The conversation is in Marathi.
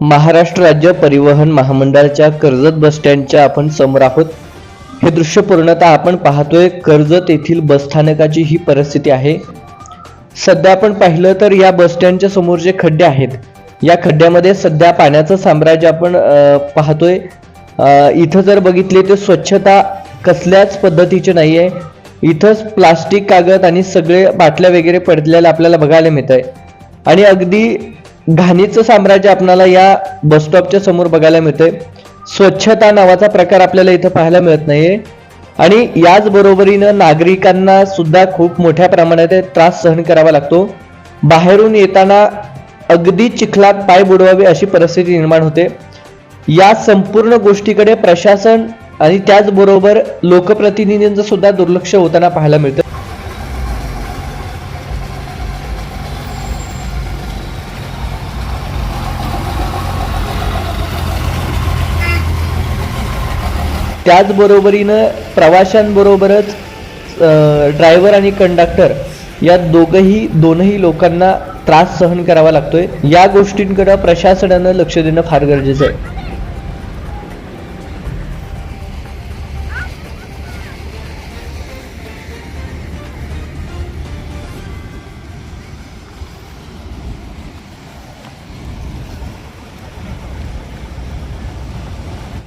महाराष्ट्र राज्य परिवहन महामंडळाच्या कर्जत बस स्टँडच्या आपण समोर आहोत. हे दृश्य पूर्णतः आपण पाहतोय कर्जत येथील बसस्थानकाची ही परिस्थिती आहे. सध्या आपण पाहिलं तर या बस स्टँडच्या समोर जे खड्डे आहेत या खड्ड्यामध्ये सध्या पाण्याचं साम्राज्य आपण पाहतोय. इथं जर बघितले तर स्वच्छता कसल्याच पद्धतीची नाही आहे इथंच प्लास्टिक कागद आणि सगळे बाटल्या वगैरे पडलेल्या आपल्याला बघायला मिळत आहे आणि अगदी घाणीचं साम्राज्य आपणाला या बसस्टॉपच्या समोर बघायला मिळतंय. स्वच्छता नावाचा प्रकार आपल्याला इथं पाहायला मिळत नाहीये. आणि याच बरोबरीनं नागरिकांना सुद्धा खूप मोठ्या प्रमाणात त्रास सहन करावा लागतो. बाहेरून येताना अगदी चिखलात पाय बुडवावे अशी परिस्थिती निर्माण होते. या संपूर्ण गोष्टीकडे प्रशासन आणि त्याचबरोबर लोकप्रतिनिधींचं सुद्धा दुर्लक्ष होताना पाहायला मिळतं. त्याचबरोबरीनं प्रवाशांबरोबरच ड्रायव्हर आणि कंडक्टर या दोघंही दोनही लोकांना त्रास सहन करावा लागतोय. या गोष्टींकडं प्रशासनानं लक्ष देणं फार गरजेचं आहे.